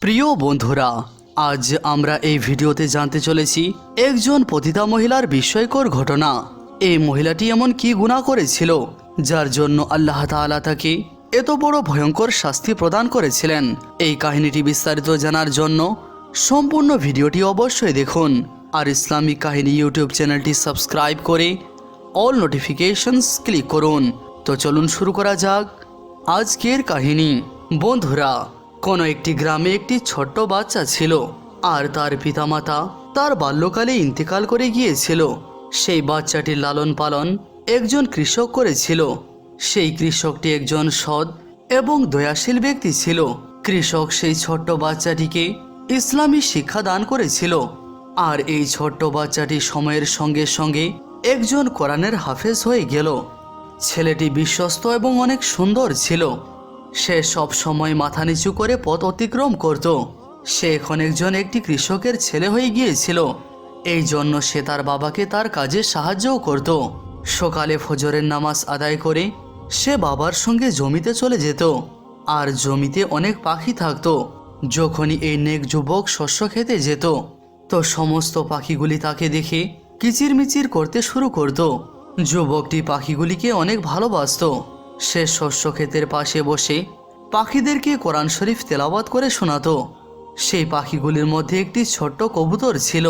প্রিয় বন্ধুরা, আজ আমরা এই ভিডিওতে জানতে চলেছি একজন পতিতা মহিলার বিস্ময়কর ঘটনা। এই মহিলাটি এমন কি গুণা করেছিল, যার জন্য আল্লাহ তাআলা তাকে এত বড় ভয়ঙ্কর শাস্তি প্রদান করেছিলেন? এই কাহিনীটি বিস্তারিত জানার জন্য সম্পূর্ণ ভিডিওটি অবশ্যই দেখুন। আর ইসলামিক কাহিনী ইউটিউব চ্যানেলটি সাবস্ক্রাইব করে অল নোটিফিকেশনস ক্লিক করুন। তো চলুন শুরু করা যাক আজকের কাহিনী। বন্ধুরা কোনো একটি গ্রামে একটি ছোট্ট বাচ্চা ছিল, আর তার পিতামাতা তার বাল্যকালে ইন্তেকাল করে গিয়েছিল। সেই বাচ্চাটির লালন পালন একজন কৃষক করেছিল। সেই কৃষকটি একজন সৎ এবং দয়াশীল ব্যক্তি ছিল। কৃষক সেই ছোট্ট বাচ্চাটিকে ইসলামী শিক্ষা দান করেছিল। আর এই ছোট্ট বাচ্চাটি সময়ের সঙ্গে সঙ্গে একজন কোরআনের হাফেজ হয়ে গেল। ছেলেটি বিশ্বস্ত এবং অনেক সুন্দর ছিল। সে সব সময় মাথা নিচু করে পথ অতিক্রম করত। সে এখন একজন একটি কৃষকের ছেলে হয়ে গিয়েছিল। এই জন্য সে তার বাবাকে তার কাজে সাহায্যও করত। সকালে ফজরের নামাজ আদায় করে সে বাবার সঙ্গে জমিতে চলে যেত। আর জমিতে অনেক পাখি থাকতো। যখনই এই নেক যুবক শস্য খেতে যেত, তো সমস্ত পাখিগুলি তাকে দেখে কিচিরমিচির করতে শুরু করত। যুবকটি পাখিগুলিকে অনেক ভালোবাসতো। সে শস্য ক্ষেতের পাশে বসে পাখিদেরকে কোরআন শরীফ তেলাওয়াত করে শোনাতো। সেই পাখিগুলির মধ্যে একটি ছোট্ট কবুতর ছিল,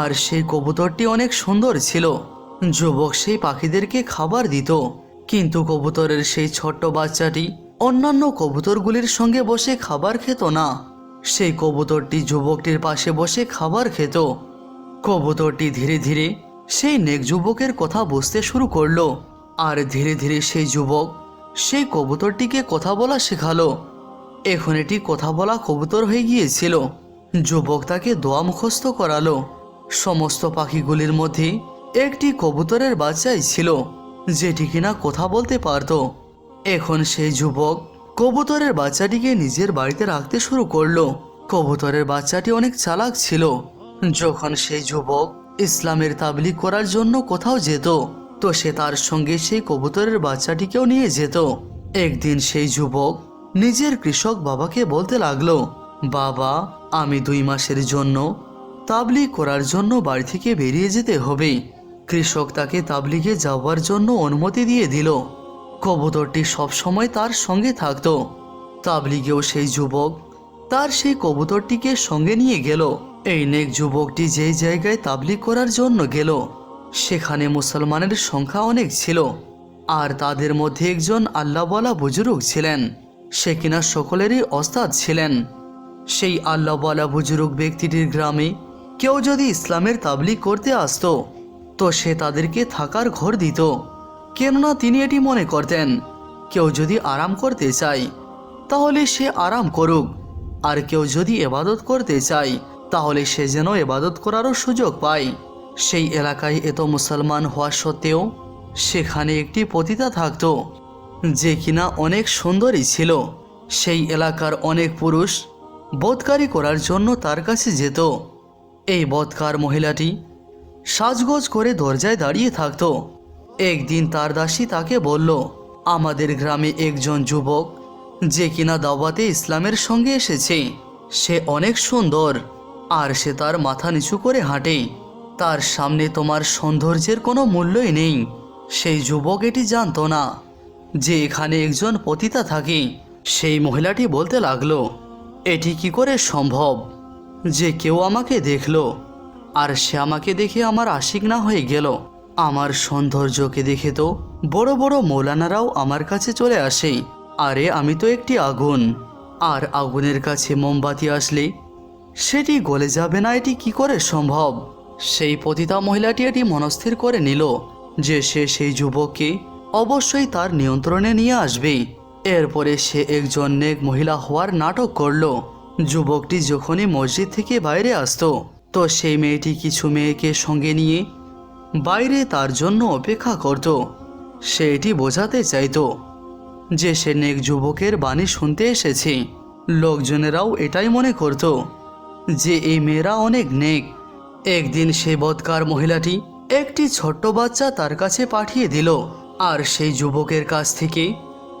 আর সেই কবুতরটি অনেক সুন্দর ছিল। যুবক সেই পাখিদেরকে খাবার দিত, কিন্তু কবুতরের সেই ছোট্ট বাচ্চাটি অন্যান্য কবুতরগুলির সঙ্গে বসে খাবার খেত না। সেই কবুতরটি যুবকটির পাশে বসে খাবার খেত। কবুতরটি ধীরে ধীরে সেই নেক যুবকের কথা বুঝতে শুরু করল, আর ধীরে ধীরে সেই যুবক সেই কবুতরটিকে কথা বলা শেখালো। এখন এটি কথা বলা কবুতর হয়ে গিয়েছিল। যুবক তাকে দোয়া মুখস্থ করালো। সমস্ত পাখিগুলির মধ্যে একটি কবুতরের বাচ্চাই ছিল, যেটি কিনা কথা বলতে পারতো। এখন সেই যুবক কবুতরের বাচ্চাটিকে নিজের বাড়িতে রাখতে শুরু করল। কবুতরের বাচ্চাটি অনেক চালাক ছিল। যখন সেই যুবক ইসলামের তাবলিগ করার জন্য কোথাও যেত তো সে তার সঙ্গে সেই কবুতরের বাচ্চাটিকেও নিয়ে যেত। একদিন সেই যুবক নিজের কৃষক বাবাকে বলতে লাগল, বাবা, আমি দুই মাসের জন্য তাবলিগ করার জন্য বাড়ি থেকে বেরিয়ে যেতে হবে। কৃষক তাকে তাবলিগে যাওয়ার জন্য অনুমতি দিয়ে দিল। কবুতরটি সবসময় তার সঙ্গে থাকত। তাবলিগেও সেই যুবক তার সেই কবুতরটিকে সঙ্গে নিয়ে গেল। এই নেক যুবকটি যেই জায়গায় তাবলিগ করার জন্য গেল সেখানে মুসলমানের সংখ্যা অনেক ছিল, আর তাদের মধ্যে একজন আল্লাহওয়ালা বুজুর্গ ছিলেন। সে কিনা সকলেরই অস্তাদ ছিলেন। সেই আল্লাহওয়ালা বুজুর্গ ব্যক্তিটির গ্রামে কেউ যদি ইসলামের তাবলিগ করতে আসতো, তো সে তাদেরকে থাকার ঘর দিত। কেননা তিনি এটি মনে করতেন, কেউ যদি আরাম করতে চায়, তাহলে সে আরাম করুক। আর কেউ যদি এবাদত করতে চায়, তাহলে সে যেন এবাদত করারও সুযোগ পায়। সেই এলাকায় এত মুসলমান হওয়া সত্ত্বেও সেখানে একটি পতিতা থাকতো, যে কিনা অনেক সুন্দরী ছিল। সেই এলাকার অনেক পুরুষ বদকারি করার জন্য তার কাছে যেত। এই বদকার মহিলাটি সাজগোজ করে দরজায় দাঁড়িয়ে থাকত। একদিন তার দাসী তাকে বলল, আমাদের গ্রামে একজন যুবক, যে কিনা দাওয়াতে ইসলামের সঙ্গে এসেছে, সে অনেক সুন্দর, আর সে তার মাথা নিচু করে হাঁটে। তার সামনে তোমার সৌন্দর্যের কোনো মূল্যই নেই। সেই যুবক এটি জানতো না। যে এখানে একজন পতিতা থাকে, সেই মহিলাটি বলতে লাগল, এটি কি করে সম্ভব? যে কেউ আমাকে দেখল, আর সে আমাকে দেখে আমার আশিক না হয়ে গেল। আমার সৌন্দর্যকে দেখে তো বড় বড় মৌলানারাও আমার কাছে চলে আসে। আরে, আমি তো একটি আগুন। আর আগুনের কাছে মোমবাতি আসলে সেটি গলে যাবে না, এটি কি করে সম্ভব? সেই পতিতা মহিলাটি এটি মনস্থির করে নিল যে সে সেই যুবককে অবশ্যই তার নিয়ন্ত্রণে নিয়ে আসবে এরপরে সে একজন নেক মহিলা হওয়ার নাটক করল। যুবকটি যখনই মসজিদ থেকে বাইরে আসতো, তো সেই মেয়েটি কিছু মেয়েকে সঙ্গে নিয়ে বাইরে তার জন্য অপেক্ষা করত। সে এটি বোঝাতে চাইতো যে সে নেক যুবকের বাণী শুনতে এসেছে। লোকজনেরাও এটাই মনে করত যে এই মেয়েরা অনেক নেক। একদিন সে বৎকার মহিলাটি একটি ছোট্ট বাচ্চা তার কাছে পাঠিয়ে দিল, আর সেই যুবকের কাছ থেকে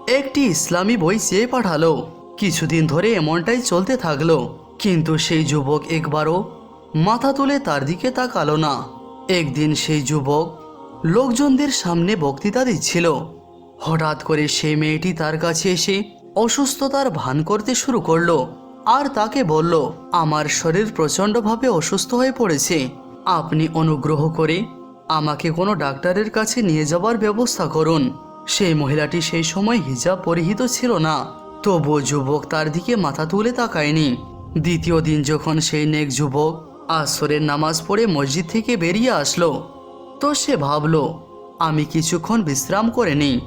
একটি ইসলামী বই চেয়ে পাঠালো। কিছুদিন ধরে এমনটাই চলতে থাকল, কিন্তু সেই যুবক একবারও মাথা তুলে তার দিকে তাকালো না। একদিন সেই যুবক লোকজনদের সামনে বক্তৃতা দিচ্ছিল। হঠাৎ করে সেই মেয়েটি তার কাছে এসে অসুস্থতার ভান করতে শুরু করল। আর তাকে বলল, আমার শরীর প্রচণ্ডভাবে অসুস্থ হয়ে পড়েছে। আপনি অনুগ্রহ করে আমাকে কোনো ডাক্তারের কাছে নিয়ে যাবার ব্যবস্থা করুন। সেই মহিলাটি সেই সময় হিজাব পরিহিত ছিল না। তবুও যুবক তার দিকে মাথা তুলে তাকায়নি। দ্বিতীয় দিন যখন সেই নেক যুবক আসরের নামাজ পড়ে মসজিদ থেকে বেরিয়ে আসলো, তো সে ভাবল, আমি কিছুক্ষণ বিশ্রাম করে নিই।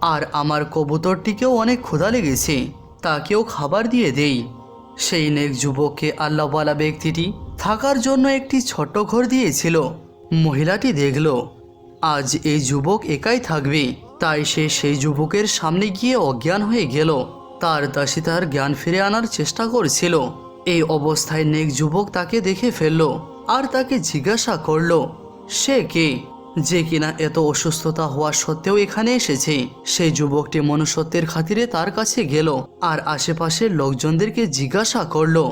আর আমার কবুতরটিকেও অনেক ক্ষুধা লেগেছে। তাকেও খাবার দিয়ে দেই। সেই নেক যুবককে আল্লাহওয়ালা ব্যক্তিটি থাকার জন্য একটি ছোট্ট ঘর দিয়েছিল। মহিলাটি দেখল, আজ এই যুবক একাই থাকবে। তাই সে সেই যুবকের সামনে গিয়ে অজ্ঞান হয়ে গেল। তার দাসী তার জ্ঞান ফিরে আনার চেষ্টা করছিল। এই অবস্থায় নেক যুবক তাকে দেখে ফেলল আর তাকে জিজ্ঞাসা করল, সে কে? যে কিনা এত অসুস্থতা হওয়া সত্ত্বেও এখানে এসেছে। সেই যুবকটি মনুষ্যত্বের খাতিরে তার কাছে গেল আর আশেপাশের লোকজনদেরকে জিজ্ঞাসা করল,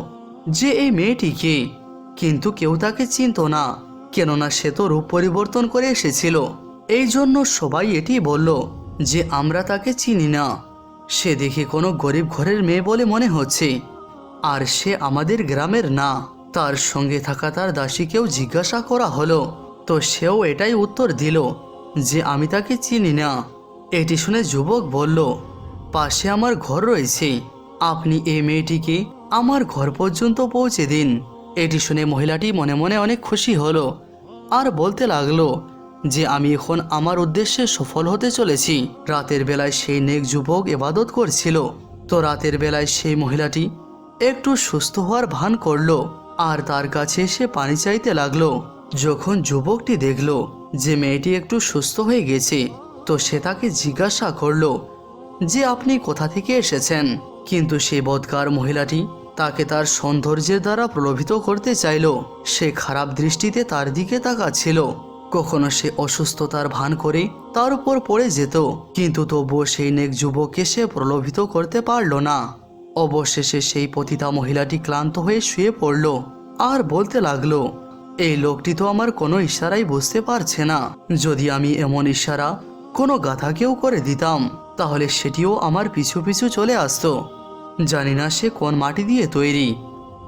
যে এই মেয়েটি কে? কিন্তু কেউ তাকে চিনত না, কেননা সে তো রূপ পরিবর্তন করে এসেছিল। এই জন্য সবাই এটি বলল যে, আমরা তাকে চিনি না। সে দেখে কোনো গরিব ঘরের মেয়ে বলে মনে হচ্ছে। আর সে আমাদের গ্রামের না। তার সঙ্গে থাকা তার দাসীকেও জিজ্ঞাসা করা হলো তো সেও এটাই উত্তর দিল যে আমি তাকে চিনি না। এটি শুনে যুবক বলল, পাশে আমার ঘর রয়েছে। আপনি এই মেয়েটিকে আমার ঘর পর্যন্ত পৌঁছে দিন। এটি শুনে মহিলাটি মনে মনে অনেক খুশি হলো আর বলতে লাগল যে আমি এখন আমার উদ্দেশ্যে সফল হতে চলেছি। রাতের বেলায় সেই নেক যুবক এবাদত করছিল। তো রাতের বেলায় সেই মহিলাটি একটু সুস্থ হওয়ার ভান করল আর তার কাছে এসে পানি চাইতে লাগল। যখন যুবকটি দেখল যে মেয়েটি একটু সুস্থ হয়ে গেছে, তো সে তাকে জিজ্ঞাসা করল যে আপনি কোথা থেকে এসেছেন? কিন্তু সে বদকার মহিলাটি তাকে তার সৌন্দর্যের দ্বারা প্রলোভিত করতে চাইল। সে খারাপ দৃষ্টিতে তার দিকে তাকাচ্ছিল। কখনো সে অসুস্থতার ভান করে তার উপর পড়ে যেত, কিন্তু তবুও সেই নেক যুবককে সে প্রলোভিত করতে পারল না। অবশেষে সেই পতিতা মহিলাটি ক্লান্ত হয়ে শুয়ে পড়ল আর বলতে লাগল এই লোকটি তো আমার কোনো ইশারাই বুঝতে পারছে না। যদি আমি এমন ইশারা কোনো গাথাকেও করে দিতাম, তাহলে সেটিও আমার পিছু পিছু চলে আসতো। জানি না সে কোন মাটি দিয়ে তৈরি।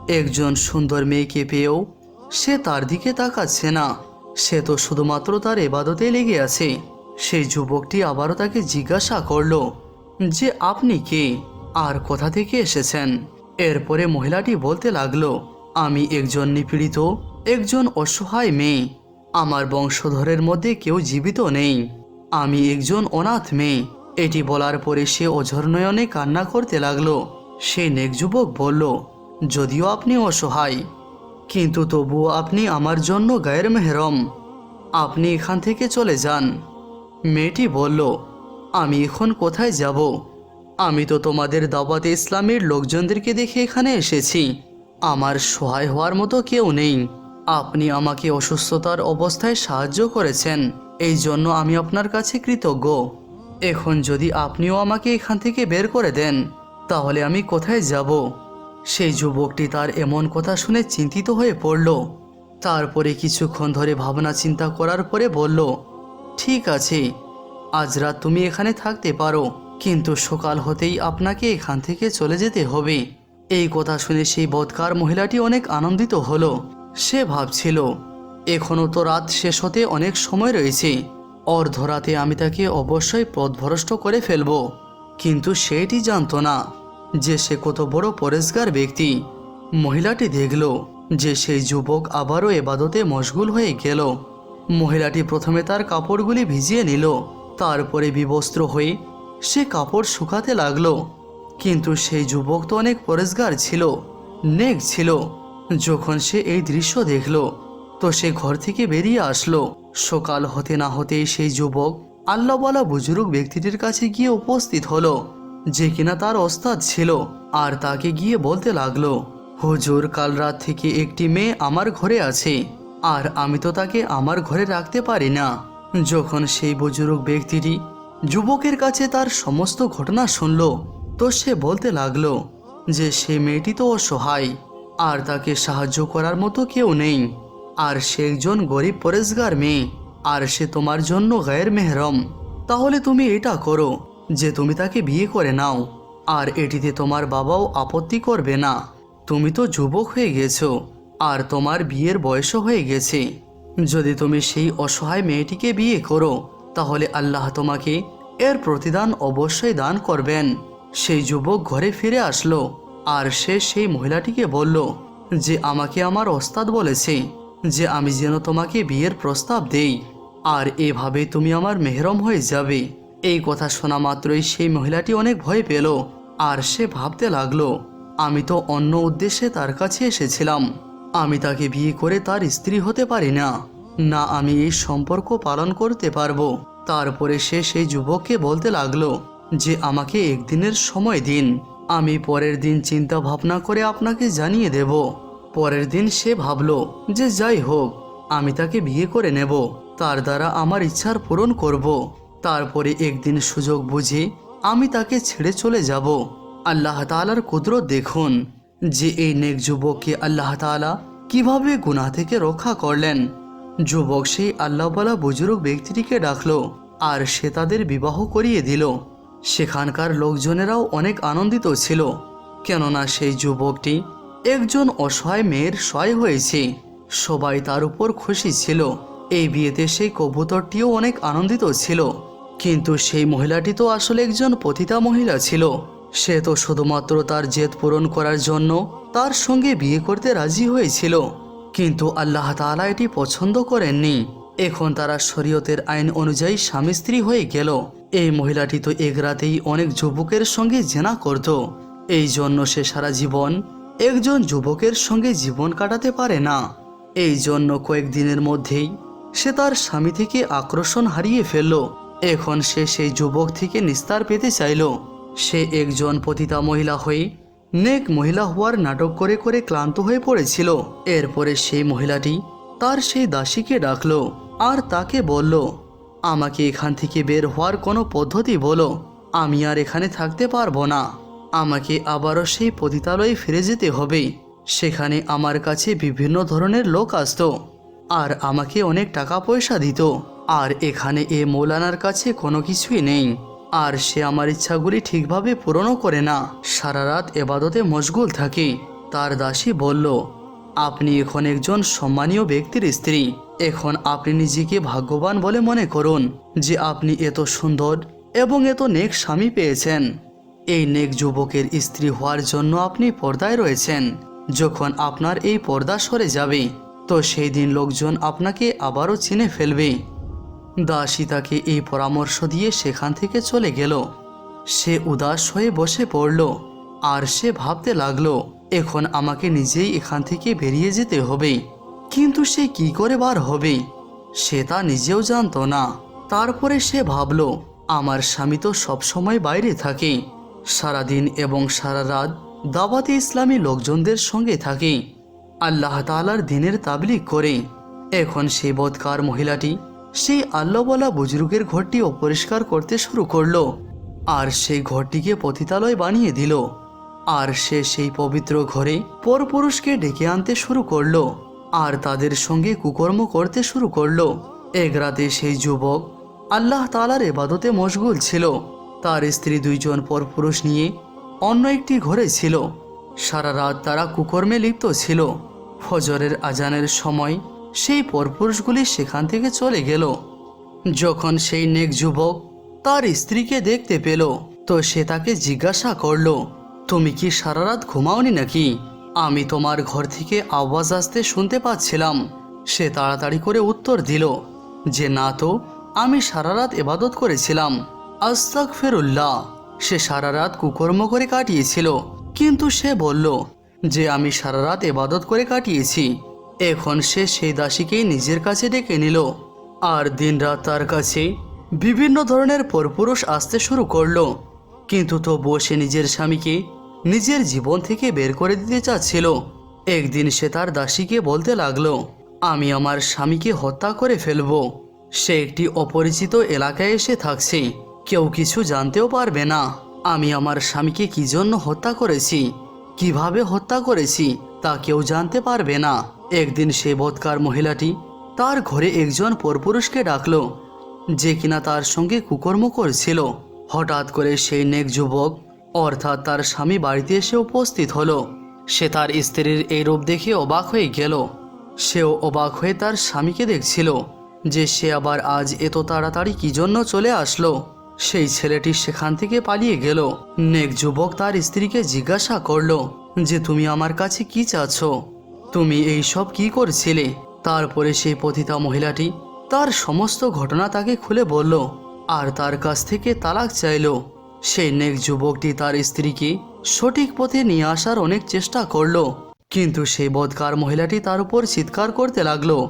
একজন সুন্দর মেয়েকে পেয়েও সে তার দিকে তাকাচ্ছে না। সে তো শুধুমাত্র তার এবাদতে লেগে আছে। সেই যুবকটি আবারও তাকে জিজ্ঞাসা করল, যে আপনি কে? আর কোথা থেকে এসেছেন? এরপরে মহিলাটি বলতে লাগল, আমি একজন নিপীড়িত একজন অসহায় মেয়ে। আমার বংশধরের মধ্যে কেউ জীবিত নেই। আমি একজন অনাথ মেয়ে। এটি বলার পরে সে অঝর কান্না করতে লাগল। সে নেক যুবক বলল, যদিও আপনি অসহায়, কিন্তু তবুও আপনি আমার জন্য গায়ের মেহরম। আপনি এখান থেকে চলে যান। মেয়েটি বলল, আমি এখন কোথায় যাব? আমি তো তোমাদের দাওয়াতে ইসলামের লোকজনদেরকে দেখে এখানে এসেছি। আমার সহায় হওয়ার মতো কেউ নেই। আপনি আমাকে অসুস্থতার অবস্থায় সাহায্য করেছেন, এই জন্য আমি আপনার কাছে কৃতজ্ঞ। এখন যদি আপনিও আমাকে এখান থেকে বের করে দেন, তাহলে আমি কোথায় যাব? সেই যুবকটি তার এমন কথা শুনে চিন্তিত হয়ে পড়ল। তারপরে কিছুক্ষণ ধরে ভাবনা চিন্তা করার পরে বলল, ঠিক আছে, আজ রাত তুমি এখানে থাকতে পারো, কিন্তু সকাল হতেই আপনাকে এখান থেকে চলে যেতে হবে। এই কথা শুনে সেই বৎকার মহিলাটি অনেক আনন্দিত হলো। সে ভাবছিল এখনও তো রাত শেষ হতে অনেক সময় রয়েছে। অর্ধরাতে আমি তাকে অবশ্যই পথভ্রষ্ট করে ফেলব। কিন্তু সেটি জানতো না যে সে কত বড় পরেশগার ব্যক্তি। মহিলাটি দেখল যে সেই যুবক আবারও এবাদতে মশগুল হয়ে গেল। মহিলাটি প্রথমে তার কাপড়গুলি ভিজিয়ে নিল, তারপরে বিবস্ত্র হয়ে সে কাপড় শুকাতে লাগল। কিন্তু সেই যুবক তো অনেক পরেশগার ছিল, নেক ছিল। যখন সে এই দৃশ্য দেখল, তো সে ঘর থেকে বেরিয়ে আসলো। সকাল হতে না হতেই সেই যুবক আল্লাহওয়ালা বুজুর্গ ব্যক্তিটির কাছে গিয়ে উপস্থিত হলো, যে কিনা তার ওস্তাদ ছিল, আর তাকে গিয়ে বলতে লাগল, হুজুর, কাল রাত থেকে একটি মেয়ে আমার ঘরে আছে, আর আমি তো তাকে আমার ঘরে রাখতে পারি না। যখন সেই বুজুর্গ ব্যক্তিটি যুবকের কাছে তার সমস্ত ঘটনা শুনল, তো সে বলতে লাগল যে, সে মেয়েটি তো অসহায় আর তাকে সাহায্য করার মতো কেউ নেই। আর সে একজন গরিব পরেশগার মেয়ে। আর সে তোমার জন্য গায়ের মেহরম। তাহলে তুমি এটা করো যে তুমি তাকে বিয়ে করে নাও। আর এটিতে তোমার বাবাও আপত্তি করবে না। তুমি তো যুবক হয়ে গেছো। আর তোমার বিয়ের বয়সও হয়ে গেছে। যদি তুমি সেই অসহায় মেয়েটিকে বিয়ে করো, তাহলে আল্লাহ তোমাকে এর প্রতিদান অবশ্যই দান করবেন। সেই যুবক ঘরে ফিরে আসলো। আর সে সেই মহিলাটিকে বলল, যে আমাকে আমার ওস্তাদ বলেছে যে আমি যেন তোমাকে বিয়ের প্রস্তাব দেই, আর এভাবে তুমি আমার মেহরম হয়ে যাবে। এই কথা শোনা মাত্রই সেই মহিলাটি অনেক ভয় পেল, আর সে ভাবতে লাগল, আমি তো অন্য উদ্দেশ্যে তার কাছে এসেছিলাম। আমি তাকে বিয়ে করে তার স্ত্রী হতে পারি না। না, আমি এই সম্পর্ক পালন করতে পারব। তারপরে সে সেই যুবককে বলতে লাগল, যে আমাকে একদিনের সময় দিন। আমি পরের দিন চিন্তা ভাবনা করে আপনাকে জানিয়ে দেব। পরের দিন সে ভাবল যে যাই হোক, আমি তাকে বিয়ে করে নেব। তার দ্বারা আমার ইচ্ছার পূরণ করব। তারপরে একদিন সুযোগ বুঝে আমি তাকে ছেড়ে চলে যাব। আল্লাহ তালার কুদরত দেখুন যে এই নেক যুবককে আল্লাহ তাআলা কীভাবে গুনাহ থেকে রক্ষা করলেন। যুবক সেই আল্লাহবালা বুজুর্গ ব্যক্তিটিকে ডাকল আর সে তাদের বিবাহ করিয়ে দিল। সেখানকার লোকজনেরাও অনেক আনন্দিত ছিল, কেননা সেই যুবকটি একজন অসহায় মেয়ের সয় হয়েছে। সবাই তার উপর খুশি ছিল। এই বিয়েতে সেই কবুতরটিও অনেক আনন্দিত ছিল। কিন্তু সেই মহিলাটি তো আসলে একজন পতিতা মহিলা ছিল। সে তো শুধুমাত্র তার জেদ পূরণ করার জন্য তার সঙ্গে বিয়ে করতে রাজি হয়েছিল। কিন্তু আল্লাহ তাআলা এটি পছন্দ করেননি। এখন তারা শরীয়তের আইন অনুযায়ী স্বামী স্ত্রী হয়ে গেল। এই মহিলাটি তো এক রাতেই অনেক যুবকের সঙ্গে জেনা করত। এই জন্য সে সারা জীবন একজন যুবকের সঙ্গে জীবন কাটাতে পারে না। এই জন্য কয়েকদিনের মধ্যেই সে তার স্বামী থেকে আকর্ষণ হারিয়ে ফেলল। এখন সে সেই যুবক থেকে নিস্তার পেতে চাইল। সে একজন পতিতা মহিলা হয়ে নেক মহিলা হওয়ার নাটক করে করে ক্লান্ত হয়ে পড়েছিল। এরপরে সেই মহিলাটি তার সেই দাসীকে ডাকল আর তাকে বলল আমাকে এখান থেকে বের হওয়ার কোনো পদ্ধতি বলো। আমি আর এখানে থাকতে পারব না। আমাকে আবারও সেই পতিতালয়ে ফিরে যেতে হবে। সেখানে আমার কাছে বিভিন্ন ধরনের লোক আসতো। আর আমাকে অনেক টাকা পয়সা দিত। আর এখানে এ মৌলানার কাছে কোনো কিছুই নেই। আর সে আমার ইচ্ছাগুলি ঠিকভাবে পূরণও করে না। সারা রাত এবাদতে মশগুল থাকে। তার দাসী বলল, আপনি এখন একজন সম্মানীয় ব্যক্তির স্ত্রী। এখন আপনি নিজেকে ভাগ্যবান বলে মনে করুন যে আপনি এত সুন্দর এবং এত নেক স্বামী পেয়েছেন। এই নেক যুবকের স্ত্রী হওয়ার জন্য আপনি পর্দায় রয়েছেন। যখন আপনার এই পর্দা সরে যাবে, তো সেই দিন লোকজন আপনাকে আবারও চিনে ফেলবে। দাসী তাকে এই পরামর্শ দিয়ে সেখান থেকে চলে গেল। সে উদাস হয়ে বসে পড়ল, আর সে ভাবতে লাগল, এখন আমাকে নিজেই এখান থেকে বেরিয়ে যেতে হবে। কিন্তু সে কি করে বার হবে সে তা নিজেও জানতো না। তারপরে সে ভাবল, আমার স্বামী তো সবসময় বাইরে থাকে। সারাদিন এবং সারা রাত দাওয়াতে ইসলামী লোকজনদের সঙ্গে থাকে। আল্লাহ তালার দিনের তাবলিগ করে। এখন সেই বদকার মহিলাটি সেই আল্লাহওয়ালা বুজরুগের ঘরটি অপরিষ্কার করতে শুরু করল আর সেই ঘরটিকে পতিতালয় বানিয়ে দিল। আর সে সেই পবিত্র ঘরে পরপুরুষকে ডেকে আনতে শুরু করল। আর তাদের সঙ্গে কুকর্ম করতে শুরু করল। এক রাতে সেই যুবক আল্লাহ তালার এবাদতে মশগুল ছিল। তার স্ত্রী দুইজন পরপুরুষ নিয়ে অন্য একটি ঘরে ছিল। সারা রাত তারা কুকর্মে লিপ্ত ছিল। ফজরের আজানের সময় সেই পরপুরুষগুলি সেখান থেকে চলে গেল। যখন সেই নেক যুবক তার স্ত্রীকে দেখতে পেল, তো সে তাকে জিজ্ঞাসা করল, তুমি কি সারা রাত ঘুমাওনি নাকি? আমি তোমার ঘর থেকে আওয়াজ আসতে শুনতে পাচ্ছিলাম। সে তাড়াতাড়ি করে উত্তর দিল, যে না তো, আমি সারা রাত এবাদত করেছিলাম। আস্তাক ফেরুল্লাহ সে সারা রাত কুকর্ম করে কাটিয়েছিল, কিন্তু সে বলল, যে আমি সারা রাত এবাদত করে কাটিয়েছি। এখন সে সেই দাসীকেই নিজের কাছে ডেকে নিল, আর দিনরাত তার কাছে বিভিন্ন ধরনের পরপুরুষ আসতে শুরু করল। কিন্তু তবুও সে নিজের স্বামীকে নিজের জীবন থেকে বের করে দিতে চাচ্ছিল। একদিন সে তার দাসীকে বলতে লাগল, আমি আমার স্বামীকে হত্যা করে ফেলব। সে একটি অপরিচিত এলাকায় এসে থাকছে। কেউ কিছু জানতেও পারবে না। আমি আমার স্বামীকে কি জন্য হত্যা করেছি? কীভাবে হত্যা করেছি? তা কেউ জানতে পারবে না। একদিন সে বৎকার মহিলাটি তার ঘরে একজন পরপুরুষকে ডাকলো, যে কিনা তার সঙ্গে কুকর্ম করছিল। হঠাৎ করে সেই নেক যুবক অর্থাৎ তার স্বামী বাড়িতে এসে উপস্থিত হলো। সে তার স্ত্রীর এই রূপ দেখে অবাক হয়ে গেল। সেও অবাক হয়ে তার স্বামীকে দেখছিল যে সে আবার আজ এত তাড়াতাড়ি কি জন্য চলে আসলো। সেই ছেলেটি সেখান থেকে পালিয়ে গেল। নেক যুবক তার স্ত্রীকে জিজ্ঞাসা করল যে, তুমি আমার কাছে কি চাচ্ছ? তুমি এই সব কি করছিলে? তারপরে সেই পতিতা মহিলাটি তার সমস্ত ঘটনা তাকে খুলে বলল আর তার কাছ থেকে তালাক চাইলো। সেই নেক যুবকটি তার স্ত্রীকে সঠিক পথে নিয়ে আসার অনেক চেষ্টা করল। কিন্তু সেই বদকার মহিলাটি তার উপর চিৎকার করতে লাগল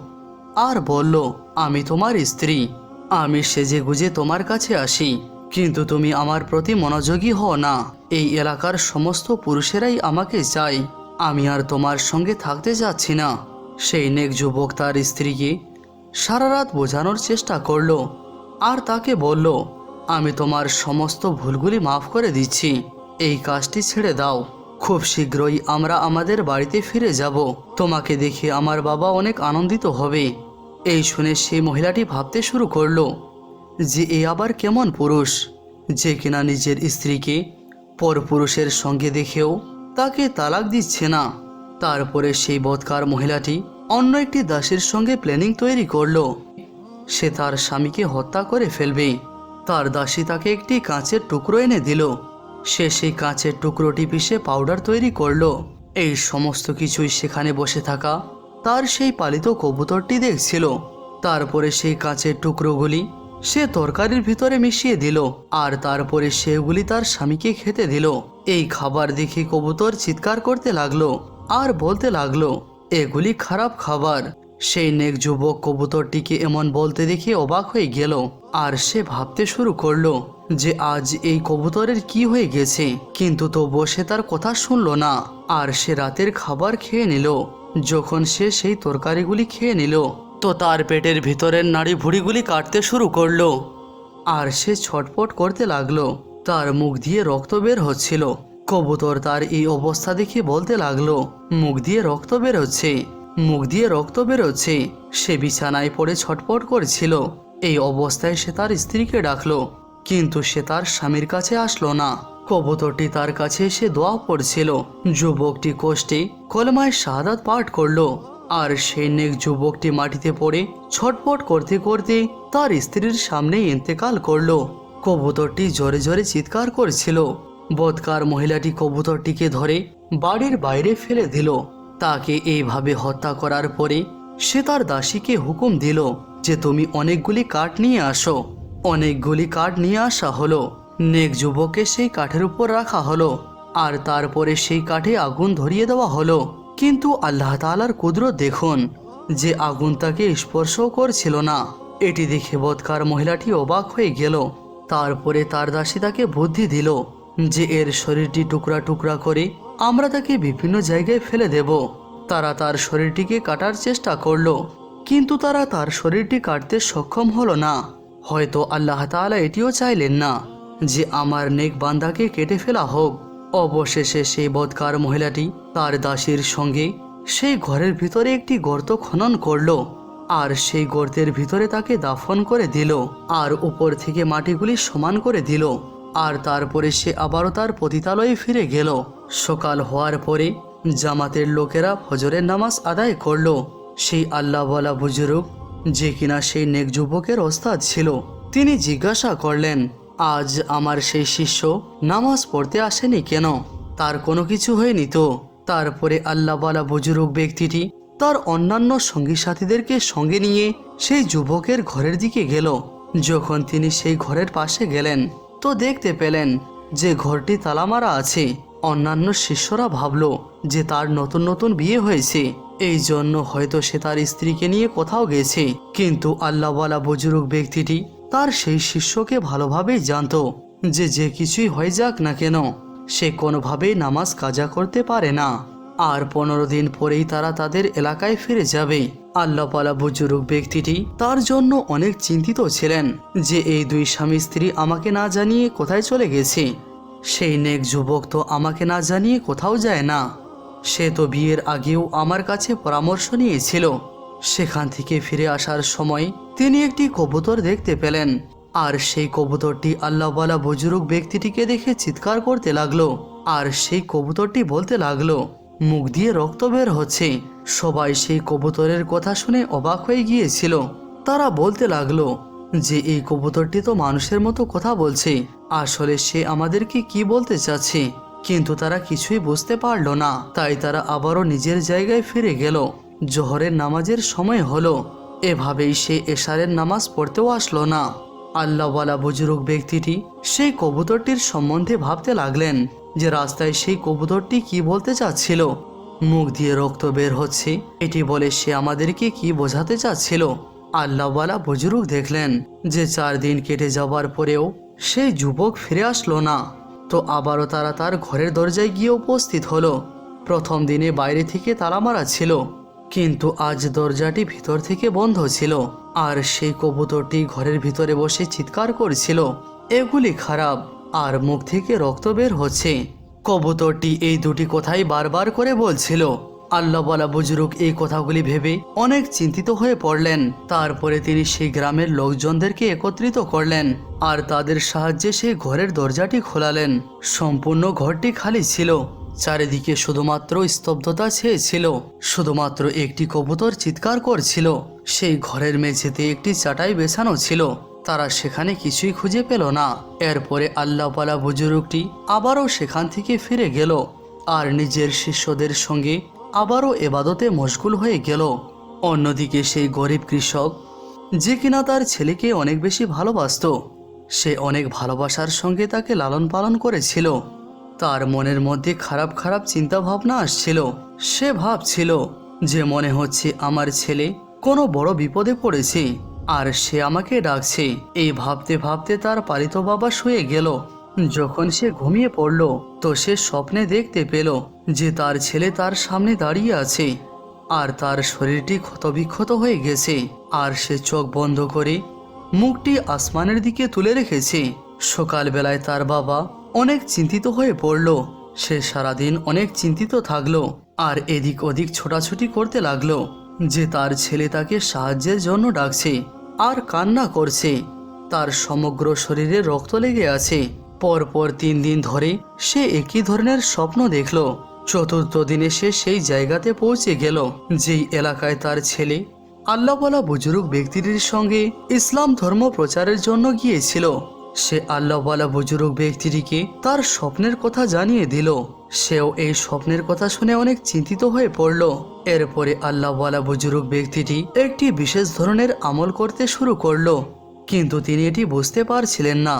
আর বলল, আমি তোমার স্ত্রী। আমি সেজে গুজে তোমার কাছে আসি। কিন্তু তুমি আমার প্রতি মনোযোগী হও না। এই এলাকার সমস্ত পুরুষেরাই আমাকে চাই আমি আর তোমার সঙ্গে থাকতে যাচ্ছি না। সেই নেক যুবক তার স্ত্রীকে সারা রাত বোঝানোর চেষ্টা করল আর তাকে বলল আমি তোমার সমস্ত ভুলগুলি মাফ করে দিচ্ছি। এই কাজটি ছেড়ে দাও। খুব শীঘ্রই আমরা আমাদের বাড়িতে ফিরে যাব। তোমাকে দেখে আমার বাবা অনেক আনন্দিত হবে। এই শুনে সেই মহিলাটি ভাবতে শুরু করল, যে এ আবার কেমন পুরুষ? যে কিনা নিজের স্ত্রীকে পরপুরুষের সঙ্গে দেখেও তাকে তালাক দিচ্ছে না। তারপরে সেই বৎকার মহিলাটি অন্য একটি দাসের সঙ্গে প্ল্যানিং তৈরি করল। সে তার স্বামীকে হত্যা করে ফেলবে। তার দাসী তাকে একটি কাঁচের টুকরো এনে দিল। সে সেই কাঁচের টুকরোটি পিষে পাউডার তৈরি করল। এই সমস্ত কিছুই সেখানে বসে থাকা তার সেই পালিত কবুতরটি দেখছিল। তারপরে সেই কাঁচের টুকরোগুলি সে তরকারির ভিতরে মিশিয়ে দিল আর তারপরে সেগুলি তার স্বামীকে খেতে দিল। এই খাবার দেখে কবুতর চিৎকার করতে লাগল আর বলতে লাগল, এগুলি খারাপ খাবার। সেই নেক যুবক কবুতরটিকে এমন বলতে দেখে অবাক হয়ে গেল। আর সে ভাবতে শুরু করল যে আজ এই কবুতরের কি হয়ে গেছে। কিন্তু তবুও সে তার কথা শুনলো না। আর সে রাতের খাবার খেয়ে নিল। যখন সে সেই তরকারিগুলি খেয়ে নিল, তো তার পেটের ভিতরের নাড়ি ভুড়িগুলি কাটতে শুরু করল। আর সে ছটপট করতে লাগল। তার মুখ দিয়ে রক্ত বের হচ্ছিল। কবুতর তার এই অবস্থা দেখে বলতে লাগল, মুখ দিয়ে রক্ত বের হচ্ছে মুখ দিয়ে রক্ত বেরোচ্ছে। সে বিছানায় পড়ে ছটপট করছিল। এই অবস্থায় সে তার স্ত্রীকে ডাকলো, কিন্তু সে তার স্বামীর কাছে আসলো না। কবুতরটি তার কাছে এসে দোয়া পড়ছিল। যুবকটি কষ্টে কলমায় শাহাদাত পাঠ করল, আর সেই নেক যুবকটি মাটিতে পড়ে ছটপট করতে করতে তার স্ত্রীর সামনে ইন্তেকাল করল। কবুতরটি জোরে জোরে চিৎকার করছিল। বদকার মহিলাটি কবুতরটিকে ধরে বাড়ির বাইরে ফেলে দিল। তাকে এইভাবে হত্যা করার পরে সে তার দাসীকে হুকুম দিল যে তুমি অনেকগুলি কাঠ নিয়ে আসো। অনেকগুলি কাঠ নিয়ে আসা হলো। নেক যুবককে সেই কাঠের উপর রাখা হলো। আর তারপরে সেই কাঠে আগুন ধরিয়ে দেওয়া হলো। কিন্তু আল্লাহ তালার কুদরত দেখুন যে আগুন তাকে স্পর্শও করছিল না। এটি দেখে বৎকার মহিলাটি অবাক হয়ে গেল। তারপরে তার দাসী তাকে বুদ্ধি দিল যে এর শরীরটি টুকরা টুকরা করে আমরা তাকে বিভিন্ন জায়গায় ফেলে দেব। তারা তার শরীরটিকে কাটার চেষ্টা করল। কিন্তু তারা তার শরীরটি কাটতে সক্ষম হলো না। হয়তো আল্লাহ তাআলা এটিও চাইলেন না যে আমার নেক বান্দাকে কেটে ফেলা হোক। অবশেষে সেই বদকার মহিলাটি তার দাসীর সঙ্গে সেই ঘরের ভিতরে একটি গর্ত খনন করল আর সেই গর্তের ভিতরে তাকে দাফন করে দিল আর উপর থেকে মাটিগুলি সমান করে দিল আর তারপরে সে আবারও তার পতিতালয়ে ফিরে গেল। সকাল হওয়ার পরে জামাতের লোকেরা ফজরের নামাজ আদায় করল সেই আল্লাহ বলা বুজুর্গ, যে কিনা সেই নেক যুবকের ওস্তাদ ছিল, তিনি জিজ্ঞাসা করলেন, আজ আমার সেই শিষ্য নামাজ পড়তে আসেনি কেন? তার কোনো কিছু হয়নি তো? তারপরে আল্লাহওয়ালা বুজুর্গ ব্যক্তিটি তার অন্যান্য সঙ্গী সাথীদেরকে সঙ্গে নিয়ে সেই যুবকের ঘরের দিকে গেল। যখন তিনি সেই ঘরের পাশে গেলেন, তো দেখতে পেলেন যে ঘরটি তালামারা আছে। অন্যান্য শিষ্যরা ভাবল যে তার নতুন নতুন বিয়ে হয়েছে। এই জন্য হয়তো সে তার স্ত্রীকে নিয়ে কোথাও গেছে। কিন্তু আল্লাহওয়ালা বুজুর্গ ব্যক্তিটি তার সেই শিষ্যকে ভালোভাবেই জানতো যে যে কিছুই হয়ে যাক না কেন, সে কোনোভাবেই নামাজ কাজা করতে পারে না। আর পনেরো দিন পরেই তারা তাদের এলাকায় ফিরে যাবে। আল্লাপালা বুজুর্গ ব্যক্তিটি তার জন্য অনেক চিন্তিত ছিলেন যে এই দুই স্বামী স্ত্রী আমাকে না জানিয়ে কোথায় চলে গেছে। সেই নেক যুবক তো আমাকে না জানিয়ে কোথাও যায় না। সে তো বিয়ের আগেও আমার কাছে পরামর্শ নিয়েছিল। সেখান থেকে ফিরে আসার সময় তিনি একটি কবুতর দেখতে পেলেন। আর সেই কবুতরটি আল্লাহওয়ালা বুজুর্গ ব্যক্তিটিকে দেখে চিৎকার করতে লাগল। আর সেই কবুতরটি বলতে লাগল, মুখ দিয়ে রক্ত বের হচ্ছে। সবাই সেই কবুতরের কথা শুনে অবাক হয়ে গিয়েছিল। তারা বলতে লাগল, যে এই কবুতরটি তো মানুষের মতো কথা বলছে। আসলে সে আমাদেরকে কি বলতে চাচ্ছে? কিন্তু তারা কিছুই বুঝতে পারল না। তাই তারা আবারও নিজের জায়গায় ফিরে গেল। জোহরের নামাজের সময় হলো। এভাবেই সে এশারের নামাজ পড়তেও আসলো না। আল্লাহওয়ালা বুজুর্গ ব্যক্তিটি সেই কবুতরটির সম্বন্ধে ভাবতে লাগলেন যে রাস্তায় সেই কবুতরটি কি বলতে চাচ্ছিল। মুখ দিয়ে রক্ত বের হচ্ছে। এটি বলে সে আমাদেরকে কি বোঝাতে চাচ্ছিল। আল্লাহওয়ালা বুজুর্গ দেখলেন যে চার দিন কেটে যাওয়ার পরেও সেই যুবক ফিরে আসলো না। তো আবারও তারা তার ঘরের দরজায় গিয়ে উপস্থিত হলো। প্রথম দিনে বাইরে থেকে তালা মারা ছিল, কিন্তু আজ দরজাটি ভিতর থেকে বন্ধ ছিল, আর সেই কবুতরটি ঘরের ভিতরে বসে চিৎকার করছিল। এগুলি খারাপ, আর মুখ থেকে রক্ত বের হচ্ছে। কবুতরটি এই দুটি কথাই বারবার করে বলছিল। আল্লাহ বলা বুজুর্গ এই কথাগুলি ভেবে অনেক চিন্তিত হয়ে পড়লেন। তারপরে তিনি সেই গ্রামের লোকজনদেরকে একত্রিত করলেন আর তাদের সাহায্যে সেই ঘরের দরজাটি খোলালেন। সম্পূর্ণ ঘরটি খালি ছিল, চারিদিকে শুধুমাত্র স্তব্ধতা ছেয়েছিল, শুধুমাত্র একটি কবুতর চিৎকার করছিল, সেই ঘরের মেঝেতে একটি চাটাই বেছানো ছিল, তারা সেখানে কিছুই খুঁজে পেল না। এরপরে আল্লাহওয়ালা বুজুর্গটি আবারও সেখান থেকে ফিরে গেল, আর নিজের শিষ্যদের সঙ্গে আবারও এবাদতে মশগুল হয়ে গেল। অন্যদিকে সেই গরিব কৃষক, যে কিনা তার ছেলেকে অনেক বেশি ভালোবাসতো, সে অনেক ভালোবাসার সঙ্গে তাকে লালন পালন করেছিল। তার মনের মধ্যে খারাপ খারাপ চিন্তা ভাবনা আসছিল। সে ভাবছিল যে মনে হচ্ছে আমার ছেলে কোনো বড় বিপদে পড়েছে, আর সে আমাকে ডাকছে। এই ভাবতে ভাবতে তার পালিত বাবা শুয়ে গেল। যখন সে ঘুমিয়ে পড়ল, তো সে স্বপ্নে দেখতে পেল যে তার ছেলে তার সামনে দাঁড়িয়ে আছে আর তার শরীরটি ক্ষতবিক্ষত হয়ে গেছে আর সে চোখ বন্ধ করে মুখটি আসমানের দিকে তুলে রেখেছে। সকালবেলায় তার বাবা অনেক চিন্তিত হয়ে পড়ল। সে সারাদিন অনেক চিন্তিত থাকল আর এদিক ওদিক ছোটাছুটি করতে লাগল যে তার ছেলে তাকে সাহায্যের জন্য ডাকছে আর কান্না করছে। তার সমগ্র শরীরে রক্ত লেগে আছে। পরপর তিন দিন ধরে সে একই ধরনের স্বপ্ন দেখল। চতুর্থ দিনে সে সেই জায়গাতে পৌঁছে গেল, যেই এলাকায় তার ছেলে, আল্লাহওয়ালা বুজুর্গ ব্যক্তিটির সঙ্গে ইসলাম ধর্ম প্রচারের জন্য গিয়েছিল। সে আল্লাহওয়ালা বুজুর্গ ব্যক্তিটিকে তার স্বপ্নের কথা জানিয়ে দিল। সেও এই স্বপ্নের কথা শুনে অনেক চিন্তিত হয়ে পড়ল। এরপরে আল্লাহওয়ালা বুজুর্গ ব্যক্তিটি একটি বিশেষ ধরনের আমল করতে শুরু করল। কিন্তু তিনি এটি বুঝতে পারছিলেন না।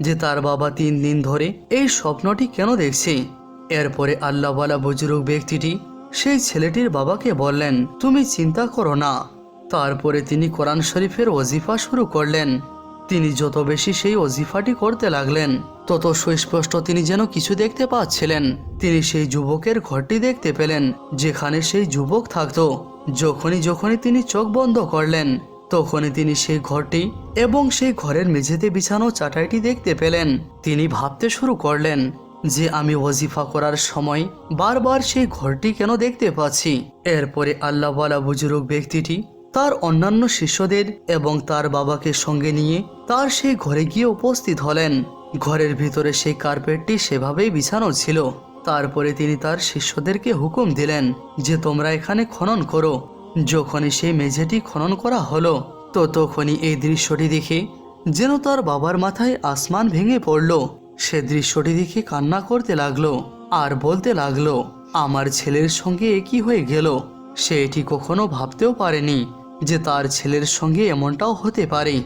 যে তার বাবা তিন দিন ধরে এই স্বপ্নটি কেন দেখছে? এরপরে আল্লাহওয়ালা বুজুর্গ ব্যক্তিটি সেই ছেলেটির বাবাকে বললেন, তুমি চিন্তা করো না। তারপরে তিনি কোরআন শরীফের ওজিফা শুরু করলেন। তিনি যত বেশি সেই ওজিফাটি করতে লাগলেন, তত সুস্পষ্ট তিনি যেন কিছু দেখতে পাচ্ছিলেন। তিনি সেই যুবকের ঘরটি দেখতে পেলেন, যেখানে সেই যুবক থাকতো। যখনই যখনই তিনি চোখ বন্ধ করলেন তখনই তিনি সেই ঘরটি এবং সেই ঘরের মেঝেতে বিছানো চাটাইটি দেখতে পেলেন। তিনি ভাবতে শুরু করলেন যে আমি ওজিফা করার সময় বারবার সেই ঘরটি কেন দেখতে পাচ্ছি। এরপরে আল্লাহওয়ালা বুজুর্গ ব্যক্তিটি তার অন্যান্য শিষ্যদের এবং তার বাবাকে সঙ্গে নিয়ে তার সেই ঘরে গিয়ে উপস্থিত হলেন। ঘরের ভিতরে সেই কার্পেটটি সেভাবেই বিছানো ছিল। তারপরে তিনি তার শিষ্যদেরকে হুকুম দিলেন যে তোমরা এখানে খনন করো। যখনই সেই মেঝেটি খনন করা হলো, তো তখনই এই দৃশ্যটি দেখে যেন তার বাবার মাথায় আসমান ভেঙে পড়ল। সে দৃশ্যটি দেখে কান্না করতে লাগল আর বলতে লাগল, আমার ছেলের সঙ্গে একই হয়ে গেল? সে এটি কখনো ভাবতেও পারেনি যে তার ছেলের সঙ্গে এমনটাও হতে পারে।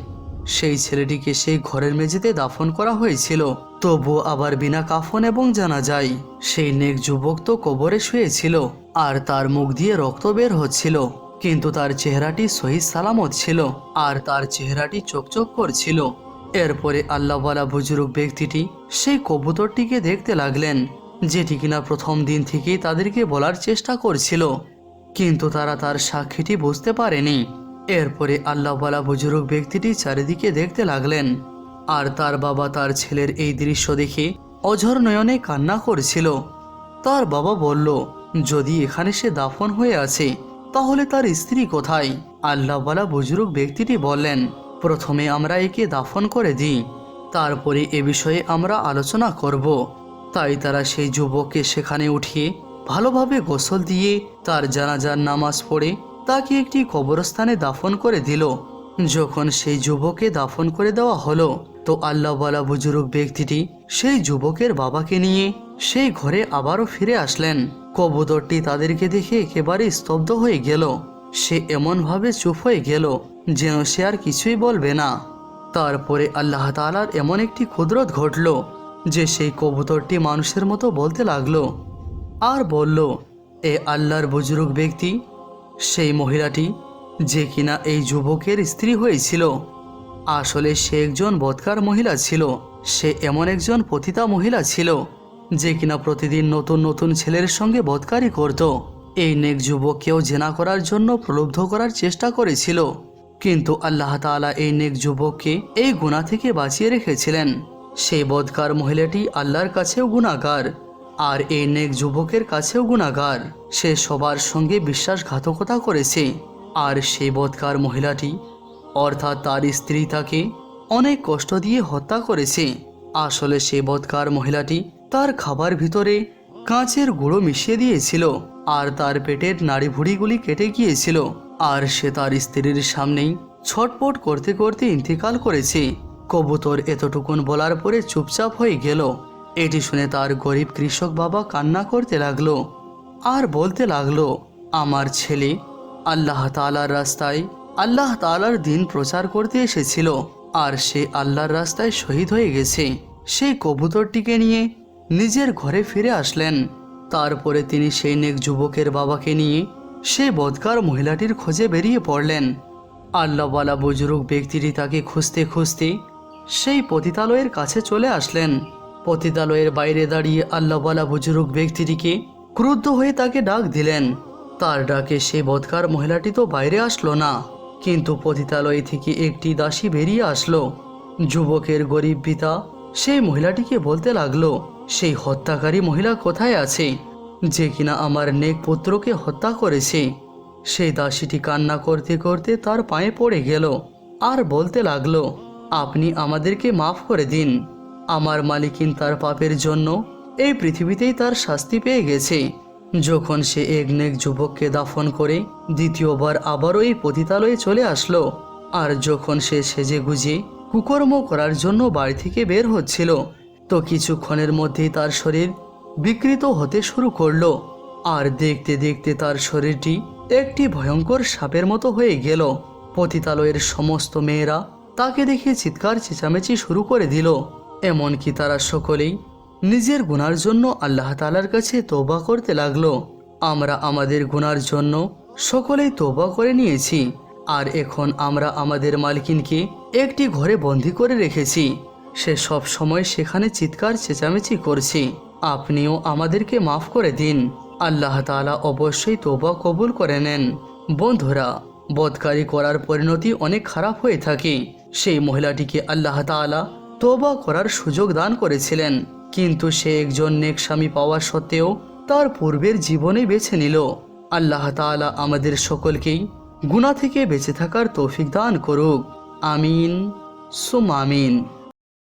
সেই ছেলেটিকে সেই ঘরের মেঝেতে দাফন করা হয়েছিল। তবু আবার বিনা কাফন এবং জানা যায় সেই নেক যুবক তো কবরে শুয়েছিল। আর তার মুখ দিয়ে রক্ত বের হচ্ছিল, কিন্তু তার চেহারাটি সহি সালামত ছিল, আর তার চেহারাটি চকচক করছিল। এরপরে আল্লাহওয়ালা বুজুর্গ ব্যক্তিটি সেই কবুতরটিকে দেখতে লাগলেন, যেটি কিনা প্রথম দিন থেকেই তাদেরকে বলার চেষ্টা করছিল, কিন্তু তারা তার সাক্ষীটি বুঝতে পারেনি। এরপরে আল্লাহওয়ালা বুজুর্গ ব্যক্তিটি চারিদিকে দেখতে লাগলেন, আর তার বাবা তার ছেলের এই দৃশ্য দেখে অঝর নয়নে কান্না করছিল। তার বাবা বলল যদি এখানে সে দাফন হয়ে আছে, তাহলে তার স্ত্রী কোথায়? আল্লাহওয়ালা বুজুর্গ ব্যক্তিটি বললেন, প্রথমে আমরা একে দাফন করে দিই, তারপরে এ বিষয়ে আমরা আলোচনা করব। তাই তারা সেই যুবককে সেখানে উঠিয়ে ভালোভাবে গোসল দিয়ে তার জানাজার নামাজ পড়ে তাকে একটি কবরস্থানে দাফন করে দিল। যখন সেই যুবককে দাফন করে দেওয়া হলো, তো আল্লাহওয়ালা বুজুর্গ ব্যক্তিটি সেই যুবকের বাবাকে নিয়ে সেই ঘরে আবারও ফিরে আসলেন। কবুতরটি তাদেরকে দেখে একেবারে স্তব্ধ হয়ে গেল। সে এমনভাবে চুপ হয়ে গেল যেন সে আর কিছুই বলবে না। তারপরে আল্লাহ তালার এমন একটি ক্ষুদ্রত ঘটল যে সেই কবুতরটি মানুষের মতো বলতে লাগল। আর বলল, এ আল্লাহর বুজুর্গ ব্যক্তি, সেই মহিলাটি যে কিনা এই যুবকের স্ত্রী হয়েছিল, আসলে সে একজন বৎকার মহিলা ছিল, সে এমন একজন পতিতা মহিলা ছিল। যে কিনা প্রতিদিন নতুন নতুন ছেলের সঙ্গে বৎকারই করত। এই নেক যুবককেও জেনা করার জন্য প্রলুব্ধ করার চেষ্টা করেছিল। কিন্তু আল্লাহ তাআলা এই নেক যুবককে এই গুণা থেকে বাঁচিয়ে রেখেছিলেন। সেই বদকার মহিলাটি আল্লাহর কাছেও গুণাগার আর এই নেক যুবকের কাছেও গুণাগার সে সবার সঙ্গে বিশ্বাসঘাতকতা করেছে, আর সেই বদকার মহিলাটি অর্থাৎ তার স্ত্রী তাকে অনেক কষ্ট দিয়ে হত্যা করেছে। আসলে সে বদকার মহিলাটি তার খাবার ভিতরে কাঁচের গুঁড়ো মিশিয়ে দিয়েছিল, আর তার পেটের নাড়িভুড়িগুলি কেটে গিয়েছিল, আর সে তার স্ত্রীর সামনেই ছটপট করতে করতে ইন্তেকাল করেছে। কবুতর এতটুকুন বলার পরে চুপচাপ হয়ে গেল। এটি শুনে তার গরিব কৃষক বাবা কান্না করতে লাগল, আর বলতে লাগল, আমার ছেলে আল্লাহ তালার রাস্তায়, আল্লাহ তালার দিন প্রচার করতে এসেছিল, আর সে আল্লাহর রাস্তায় শহীদ হয়ে গেছে। সেই কবুতরটিকে নিয়ে নিজের ঘরে ফিরে আসলেন। তারপরে তিনি সেই নেক যুবকের বাবাকে নিয়ে সেই বদকার মহিলাটির খোঁজে বেরিয়ে পড়লেন। আল্লাহওয়ালা বুজুর্গ ব্যক্তিটি তাকে খুঁজতে খুঁজতে সেই পতিতালয়ের কাছে চলে আসলেন। পতিতালয়ের বাইরে দাঁড়িয়ে আল্লাহওয়ালা বুজুর্গ ব্যক্তিটিকে ক্রুদ্ধ হয়ে তাকে ডাক দিলেন। তার ডাকে সেই বদকার মহিলাটি তো বাইরে আসলো না, কিন্তু পতিতালয় থেকে একটি দাসী বেরিয়ে আসলো। যুবকের গরিব পিতা সেই মহিলাটিকে বলতে লাগল সেই হত্যাকারী মহিলা কোথায় আছে? যে কিনা আমার নেক পুত্রকে হত্যা করেছে। সেই দাসীটি কান্না করতে করতে তার পায়ে পড়ে গেল আর বলতে লাগল, আপনি আমাদেরকে মাফ করে দিন। আমার মালিকিন তার পাপের জন্য এই পৃথিবীতেই তার শাস্তি পেয়ে গেছে। যখন সে এক নেক যুবককে দাফন করে, দ্বিতীয়বার আবারও এই পতিতালয়ে চলে আসলো। আর যখন সে সেজে গুজে কুকর্ম করার জন্য বাড়ি থেকে বের হচ্ছিল তো কিছুক্ষণের মধ্যেই তার শরীর বিকৃত হতে শুরু করল। আর দেখতে দেখতে তার শরীরটি একটি ভয়ঙ্কর সাপের মতো হয়ে গেল। পতিতালয়ের সমস্ত মেয়েরা তাকে দেখে চিৎকার চেঁচামেচি শুরু করে দিল। এমনকি তারা সকলেই নিজের গুনার জন্য আল্লাহ তালার কাছে তোবা করতে লাগল। আমরা আমাদের গুনার জন্য সকলেই তোবা করে নিয়েছি। আর এখন আমরা আমাদের মালকিনকে একটি ঘরে বন্দি করে রেখেছি। সে সব সময় সেখানে চিৎকার চেঁচামেচি করছি। আপনিও আমাদেরকে মাফ করে দিন। আল্লাহ তাআলা অবশ্যই তোবা কবুল করে নেন। বন্ধুরা, বদকারি করার পরিণতি অনেক খারাপ হয়ে থাকে। সেই মহিলাটিকে আল্লাহ তাআলা তোবা করার সুযোগ দান করেছিলেন। কিন্তু সে একজন নেক স্বামী পাওয়া সত্ত্বেও তার পূর্বের জীবনে বেছে নিল। আল্লাহ তাআলা আমাদের সকলকেই গুণা থেকে বেঁচে থাকার তৌফিক দান করুক। আমিন। সুম আমিন।